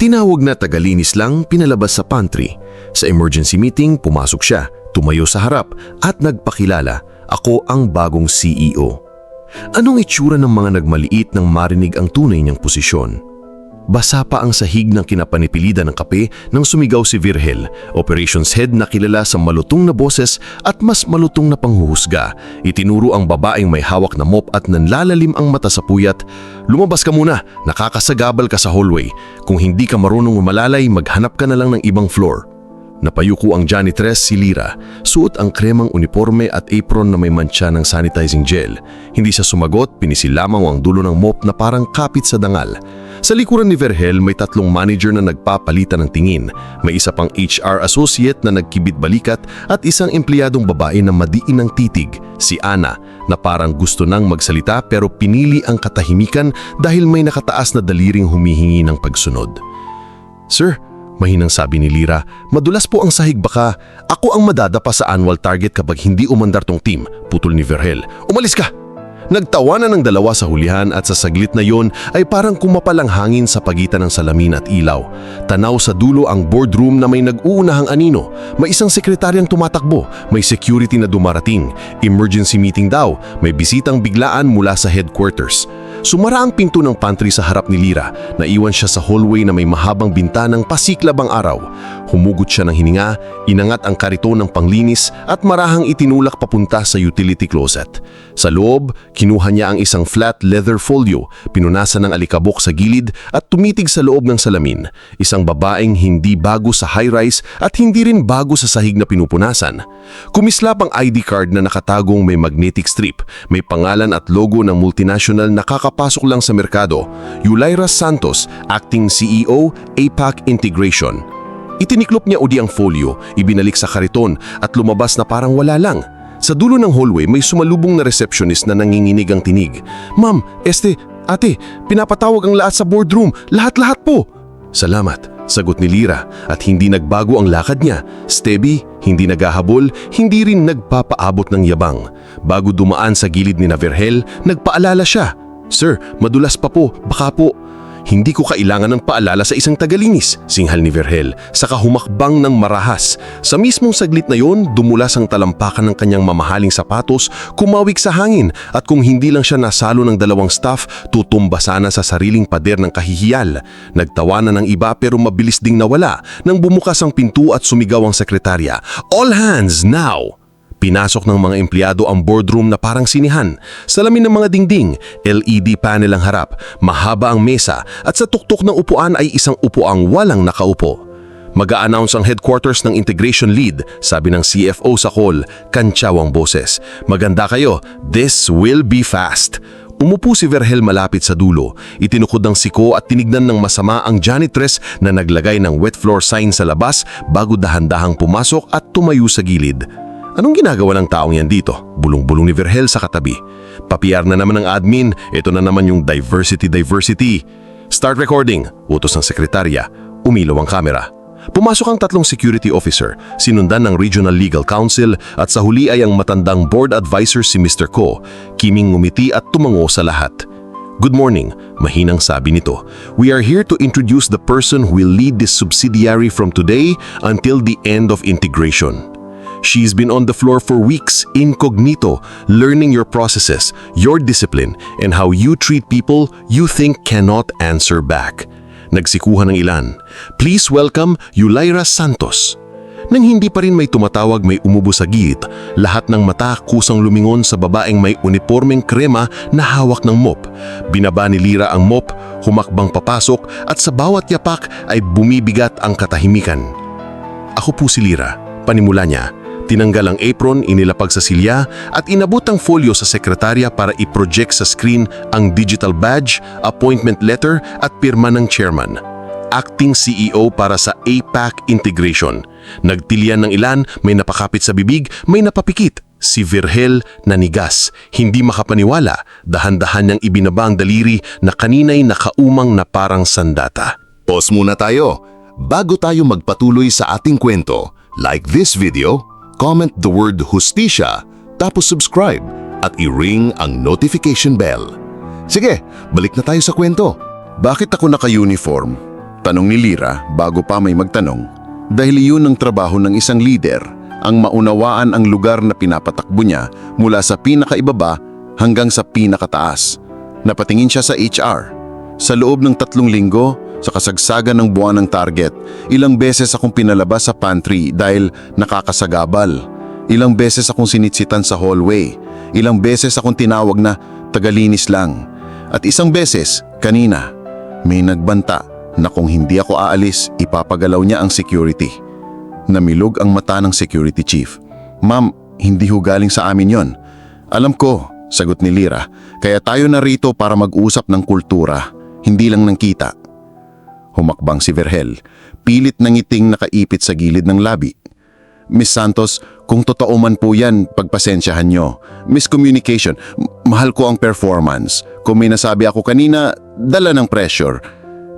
Tinawag na tagalinis lang, pinalabas sa pantry. Sa emergency meeting, pumasok siya, tumayo sa harap at nagpakilala, ako ang bagong CEO. Anong itsura ng mga nagmaliit nang marinig ang tunay niyang posisyon? Basa pa ang sahig ng kinapanipilida ng kape nang sumigaw si Virgel, operations head na kilala sa malutong na boses at mas malutong na panghuhusga. Itinuro ang babaeng may hawak na mop at nanlalalim ang mata sa puyat. Lumabas ka muna, nakakasagabal ka sa hallway. Kung hindi ka marunong umalalay, maghanap ka na lang ng ibang floor. Napayuko ang janitress si Lira. Suot ang kremang uniforme at apron na may mantsa ng sanitizing gel. Hindi siya sumagot, pinisil lamang ang dulo ng mop na parang kapit sa dangal. Sa likuran ni Verhel, may tatlong manager na nagpapalitan ng tingin. May isa pang HR associate na nagkibit balikat at isang empleyadong babae na madiin ng titig, si Ana, na parang gusto nang magsalita pero pinili ang katahimikan dahil may nakataas na daliring humihingi ng pagsunod. Sir, mahinang sabi ni Lira, madulas po ang sahig baka ako ang madadapa sa annual target kapag hindi umandar tong team, putol ni Verhel. Umalis ka! Nagtawanan ng dalawa sa hulihan at sa saglit na yon ay parang kumapal ang hangin sa pagitan ng salamin at ilaw. Tanaw sa dulo ang boardroom na may nag-uunahang anino. May isang sekretaryang tumatakbo, may security na dumarating, emergency meeting daw, may bisitang biglaan mula sa headquarters. Sumara ang pinto ng pantry sa harap ni Lira. Naiwan siya sa hallway na may mahabang bintanang pasiklab ang araw. Humugot siya ng hininga, inangat ang kariton ng panglinis at marahang itinulak papunta sa utility closet. Sa loob, kinuha niya ang isang flat leather folio, pinunasan ng alikabok sa gilid at tumitig sa loob ng salamin. Isang babaeng hindi bago sa high-rise at hindi rin bago sa sahig na pinupunasan. Kumislap ang ID card na nakatagong may magnetic strip, may pangalan at logo ng multinational na kakapasok lang sa merkado, Yulaira Santos, Acting CEO, APAC Integration. Itiniklop niya udi ang folio, ibinalik sa kariton at lumabas na parang wala lang. Sa dulo ng hallway may sumalubong na receptionist na nanginginig ang tinig. Ma'am, este, ate, pinapatawag ang lahat sa boardroom, lahat-lahat po. Salamat, sagot ni Lira at hindi nagbago ang lakad niya. Steady, hindi naghahabol, hindi rin nagpapaabot ng yabang. Bago dumaan sa gilid ni Naverhel, nagpaalala siya. Sir, madulas pa po, baka po. Hindi ko kailangan ng paalala sa isang tagalinis, singhal ni Verhel, saka humakbang ng marahas. Sa mismong saglit na yon, dumulas ang talampakan ng kanyang mamahaling sapatos, kumawik sa hangin at kung hindi lang siya nasalo ng dalawang staff, tutumba sana sa sariling pader ng kahihiyal. Nagtawanan ng iba pero mabilis ding nawala nang bumukas ang pinto at sumigaw ang sekretarya. All hands now! Pinasok ng mga empleyado ang boardroom na parang sinihan. Salamin ng mga dingding, LED panel ang harap, mahaba ang mesa at sa tuktok ng upuan ay isang upuang walang nakaupo. Mag-a-announce ang headquarters ng integration lead, sabi ng CFO sa call, kantsawang boses. Maganda kayo, this will be fast. Umupo si Verhel malapit sa dulo. Itinukod ng siko at tinignan ng masama ang janitress na naglagay ng wet floor sign sa labas bago dahan-dahang pumasok at tumayo sa gilid. Anong ginagawa ng taong yan dito? Bulong-bulong ni Verhel sa katabi. Papiar na naman ng admin, ito na naman yung diversity diversity. Start recording, utos ng sekretarya. Umilaw ang kamera. Pumasok ang tatlong security officer, sinundan ng Regional Legal Counsel at sa huli ay ang matandang board advisor si Mr. Ko, kiming ngumiti at tumango sa lahat. Good morning, mahinang sabi nito. We are here to introduce the person who will lead this subsidiary from today until the end of integration. She's been on the floor for weeks, incognito, learning your processes, your discipline, and how you treat people you think cannot answer back. Nagsikuhan ng ilan. Please welcome Yulaira Santos. Nang hindi pa rin may tumatawag may umubo sa gilid, lahat ng mata kusang lumingon sa babaeng may uniformeng krema na hawak ng mop. Binaba ni Lira ang mop, humakbang papasok at sa bawat yapak ay bumibigat ang katahimikan. Ako po si Lira, panimula niya. Tinanggal ang apron, inilapag sa silya at inabot ang folyo sa sekretarya para i-project sa screen ang digital badge, appointment letter at pirma ng chairman. Acting CEO para sa APAC Integration. Nagtilian ng ilan, may napakapit sa bibig, may napapikit. Si Virgel nanigas, hindi makapaniwala, dahan-dahan niyang ibinaba ang daliri na kaninay nakaumang na parang sandata. Pause muna tayo. Bago tayo magpatuloy sa ating kwento, like this video, comment the word hustisya, tapos subscribe at i-ring ang notification bell. Sige, balik na tayo sa kwento. Bakit ako naka-uniform? Tanong ni Lira bago pa may magtanong. Dahil iyon ang trabaho ng isang leader, ang maunawaan ang lugar na pinapatakbo niya mula sa pinakaibaba hanggang sa pinakataas. Napatingin siya sa HR. Sa loob ng tatlong linggo, sa kasagsagan ng buwan ng target, ilang beses akong pinalabas sa pantry dahil nakakasagabal. Ilang beses akong sinitsitan sa hallway. Ilang beses akong tinawag na tagalinis lang. At isang beses, kanina, may nagbanta na kung hindi ako aalis, ipapagalaw niya ang security. Namilog ang mata ng security chief. Ma'am, hindi ho galing sa amin yon. Alam ko, sagot ni Lira, kaya tayo narito para mag-usap ng kultura, hindi lang ng kita. Humakbang si Verhel, pilit ng ngiting nakaipit sa gilid ng labi. Miss Santos, kung totoo man po yan, pagpasensyahan nyo. Miscommunication, mahal ko ang performance. Kung may nasabi ako kanina, dala ng pressure.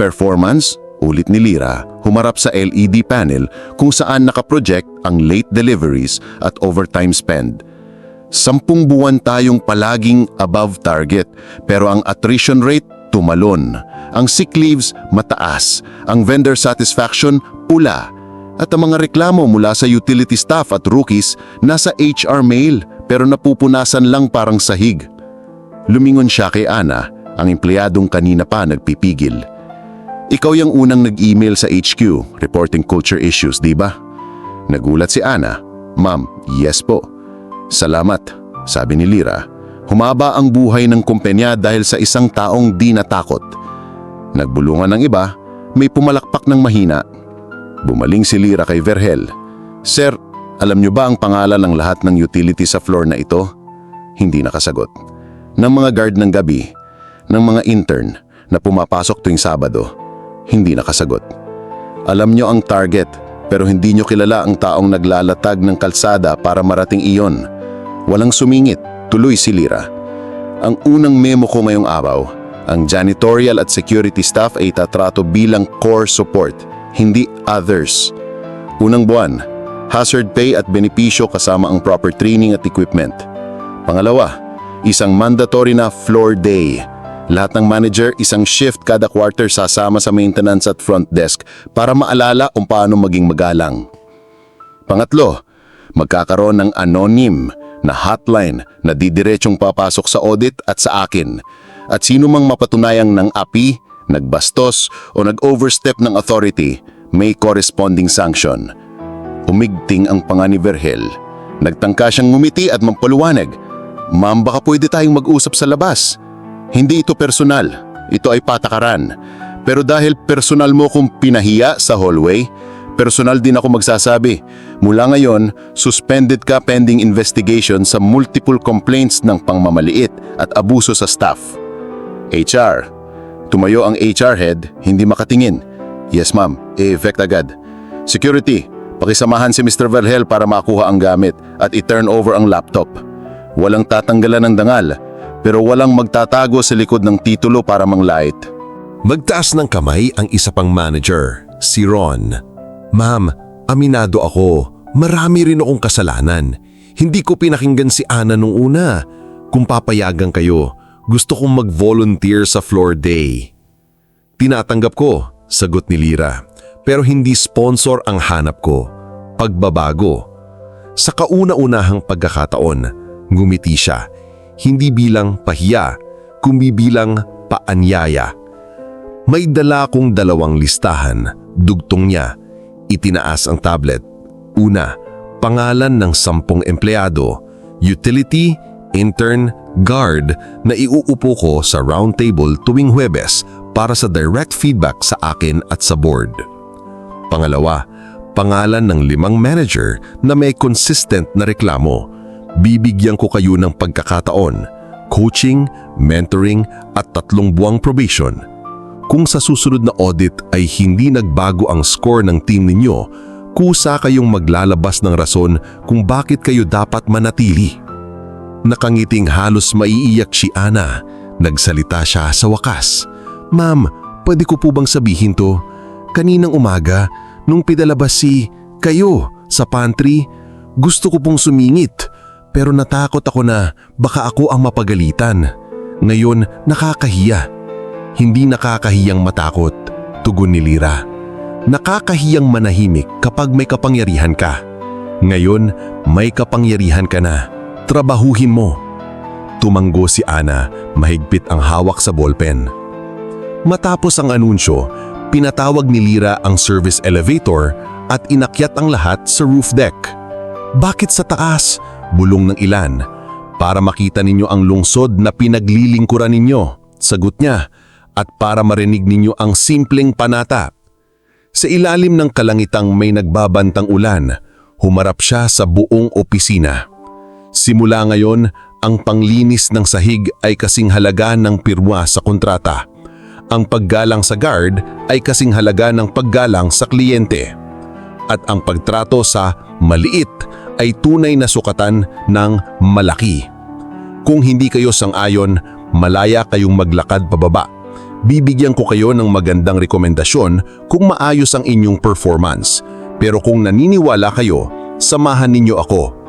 Performance? Ulit ni Lira, humarap sa LED panel kung saan nakaproject ang late deliveries at overtime spend. Sampung buwan tayong palaging above target pero ang attrition rate tumalon. Ang sick leaves mataas, ang vendor satisfaction pula. At ang mga reklamo mula sa utility staff at rookies nasa HR mail pero napupunasan lang parang sahig. Lumingon siya kay Ana, ang empleyadong kanina pa nagpipigil. Ikaw yung unang nag-email sa HQ reporting culture issues, di ba? Nagulat si Ana. Ma'am, yes po. Salamat, sabi ni Lira. Humaba ang buhay ng kumpanya dahil sa isang taong di natakot. Nagbulungan ng iba, may pumalakpak ng mahina. Bumaling si Lira kay Verhel. Sir, alam niyo ba ang pangalan ng lahat ng utility sa floor na ito? Hindi nakasagot. Ng mga guard ng gabi, ng mga intern na pumapasok tuwing Sabado, hindi nakasagot. Alam niyo ang target pero hindi niyo kilala ang taong naglalatag ng kalsada para marating iyon. Walang sumingit, tuloy si Lira. Ang unang memo ko ngayong araw, ang janitorial at security staff ay tatrato bilang core support, hindi others. Unang buwan, hazard pay at benepisyo kasama ang proper training at equipment. Pangalawa, isang mandatory na floor day. Lahat ng manager, isang shift kada quarter sasama sa maintenance at front desk para maalala kung paano maging magalang. Pangatlo, magkakaroon ng anonym na hotline na didiretsong papasok sa audit at sa akin. At sino mang mapatunayang ng api, nagbastos o nag-overstep ng authority, may corresponding sanction. Umigting ang panga ni Verhel. Nagtangka siyang ngumiti at mampaluwanag. Ma'am, baka pwede tayong mag-usap sa labas. Hindi ito personal. Ito ay patakaran. Pero dahil personal mo kong pinahiya sa hallway, personal din ako magsasabi. Mula ngayon, suspended ka pending investigation sa multiple complaints ng pangmamaliit at abuso sa staff. HR. Tumayo ang HR head, hindi makatingin. Yes ma'am, e-effect agad. Security, pakisamahan si Mr. Verhel para makuha ang gamit at i-turn over ang laptop. Walang tatanggalan ng dangal, pero walang magtatago sa likod ng titulo para manglait. Magtaas ng kamay ang isa pang manager, si Ron. Ma'am, aminado ako. Marami rin akong kasalanan. Hindi ko pinakinggan si Ana nung una. Kung papayagan kayo, gusto kong mag-volunteer sa floor day. Tinatanggap ko, sagot ni Lira. Pero hindi sponsor ang hanap ko. Pagbabago. Sa kauna-unahang pagkakataon, ngumiti siya. Hindi bilang pahiya, kundi bilang paanyaya. May dala kong dalawang listahan. Dugtong niya. Itinaas ang tablet. Una, pangalan ng sampung empleyado. Utility, intern, guard na iuupo ko sa round table tuwing Huwebes para sa direct feedback sa akin at sa board. Pangalawa, pangalan ng limang manager na may consistent na reklamo. Bibigyan ko kayo ng pagkakataon, coaching, mentoring at tatlong buwang probation. Kung sa susunod na audit ay hindi nagbago ang score ng team ninyo, kusa kayong maglalabas ng rason kung bakit kayo dapat manatili. Nakangiting halos maiiyak si Ana. Nagsalita siya sa wakas. Ma'am, pwede ko po bang sabihin to? Kaninang umaga, nung pinalabas si kayo sa pantry, gusto ko pong sumingit. Pero natakot ako na baka ako ang mapagalitan. Ngayon, nakakahiya. Hindi nakakahiyang matakot. Tugon ni Lira. Nakakahiyang manahimik kapag may kapangyarihan ka. Ngayon, may kapangyarihan ka na. Trabahuhin mo. Tumanggo si Ana, mahigpit ang hawak sa ballpen. Matapos ang anunsyo, pinatawag ni Lira ang service elevator at inakyat ang lahat sa roof deck. Bakit sa taas? Bulong ng ilan. Para makita ninyo ang lungsod na pinaglilingkuran ninyo. Sagot niya. At para marinig ninyo ang simpleng panata. Sa ilalim ng kalangitang may nagbabantang ulan, humarap siya sa buong opisina. Simula ngayon, ang panglinis ng sahig ay kasing halaga ng pirwa sa kontrata. Ang paggalang sa guard ay kasing halaga ng paggalang sa kliyente. At ang pagtrato sa maliit ay tunay na sukatan ng malaki. Kung hindi kayo sang-ayon, malaya kayong maglakad pababa. Bibigyan ko kayo ng magandang rekomendasyon kung maayos ang inyong performance. Pero kung naniniwala kayo, samahan ninyo ako.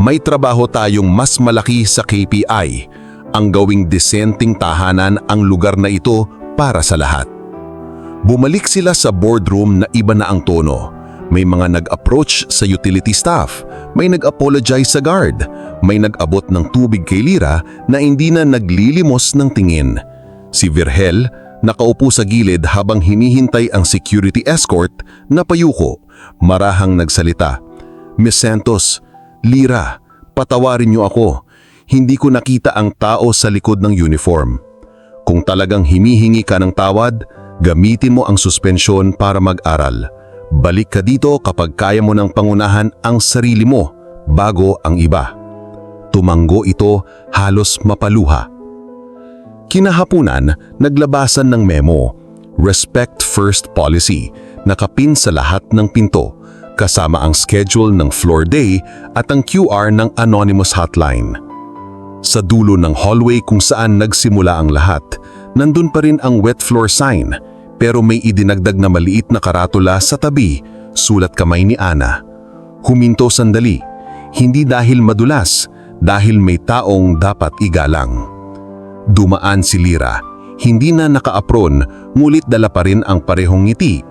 May trabaho tayong mas malaki sa KPI, ang gawing disenteng tahanan ang lugar na ito para sa lahat. Bumalik sila sa boardroom na iba na ang tono. May mga nag-approach sa utility staff, may nag-apologize sa guard, may nag-abot ng tubig kay Lira na hindi na naglilimos ng tingin. Si Virgel, nakaupo sa gilid habang hinihintay ang security escort na payuko, marahang nagsalita. Miss Santos, Lira, patawarin niyo ako. Hindi ko nakita ang tao sa likod ng uniform. Kung talagang himihingi ka ng tawad, gamitin mo ang suspensyon para mag-aral. Balik ka dito kapag kaya mo ng pangunahan ang sarili mo bago ang iba. Tumanggo ito halos mapaluha. Kinahapunan, naglabasan ng memo, Respect First Policy, nakapin sa lahat ng pinto, kasama ang schedule ng floor day at ang QR ng anonymous hotline. Sa dulo ng hallway kung saan nagsimula ang lahat, nandun pa rin ang wet floor sign, pero may idinagdag na maliit na karatula sa tabi, sulat kamay ni Ana. Huminto sandali, hindi dahil madulas, dahil may taong dapat igalang. Dumaan si Lira. Hindi na naka-apron, ngulit dala pa rin ang parehong ngiti.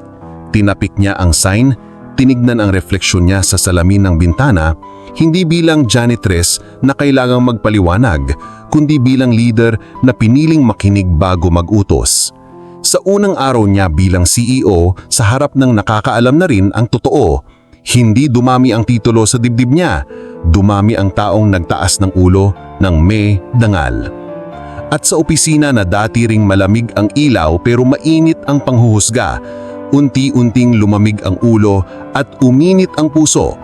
Tinapik niya ang sign, tinignan ang refleksyon niya sa salamin ng bintana, hindi bilang janitress na kailangang magpaliwanag, kundi bilang leader na piniling makinig bago magutos. Sa unang araw niya bilang CEO, sa harap ng nakakaalam na rin ang totoo, hindi dumami ang titulo sa dibdib niya, dumami ang taong nagtaas ng ulo ng may dangal. At sa opisina na dati ring malamig ang ilaw pero mainit ang panghuhusga, unti-unting lumamig ang ulo at uminit ang puso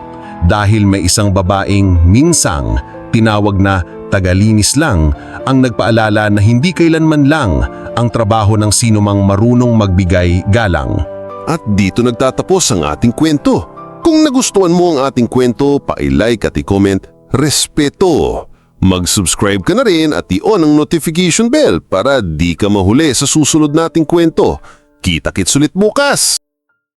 dahil may isang babaeng minsang tinawag na tagalinis lang ang nagpaalala na hindi kailanman lang ang trabaho ng sinumang marunong magbigay galang. At dito nagtatapos ang ating kwento. Kung nagustuhan mo ang ating kwento, pa-like at i-comment, respeto. Mag-subscribe ka na rin at i-on ang notification bell para di ka mahuli sa susunod nating kwento. Kita-kits ulit bukas!